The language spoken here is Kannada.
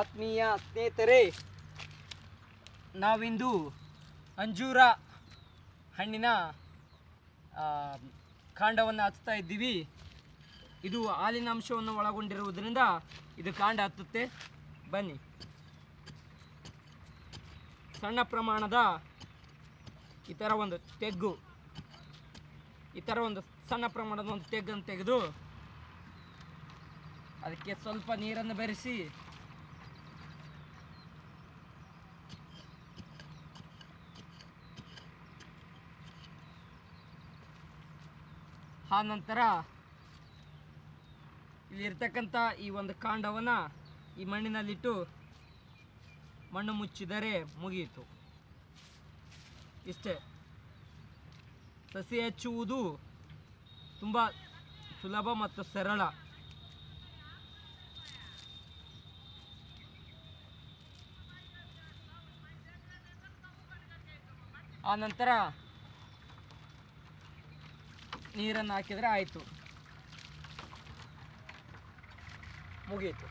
ಆತ್ಮೀಯ ಸ್ನೇಹಿತರೆ, ನಾವಿಂದು ಅಂಜೂರ ಹಣ್ಣಿನ ಕಾಂಡವನ್ನು ಹಚ್ತಾ ಇದ್ದೀವಿ. ಇದು ಹಾಲಿನ ಅಂಶವನ್ನು ಒಳಗೊಂಡಿರುವುದರಿಂದ ಇದು ಕಾಂಡ ಹತ್ತುತ್ತೆ. ಬನ್ನಿ. ಸಣ್ಣ ಪ್ರಮಾಣದ ಈ ಥರ ಒಂದು ತೆಗ್ಗು. ಈ ಥರ ಒಂದು ಸಣ್ಣ ಪ್ರಮಾಣದ ಒಂದು ತೆಗ್ಗನ್ನು ತೆಗೆದು ಅದಕ್ಕೆ ಸ್ವಲ್ಪ ನೀರನ್ನು ಬೆರೆಸಿ ಆ ನಂತರ ಇಲ್ಲಿರ್ತಕ್ಕಂಥ ಈ ಒಂದು ಕಾಂಡವನ್ನು ಈ ಮಣ್ಣಿನಲ್ಲಿಟ್ಟು ಮಣ್ಣು ಮುಚ್ಚಿದರೆ ಮುಗಿಯಿತು. ಇಷ್ಟೇ. ಸಸಿ ಹಚ್ಚುವುದು ತುಂಬ ಸುಲಭ ಮತ್ತು ಸರಳ. ಆ ನಂತರ ನೀರನ್ನು ಹಾಕಿದರೆ ಆಯಿತು. ಮುಗಿಯಿತು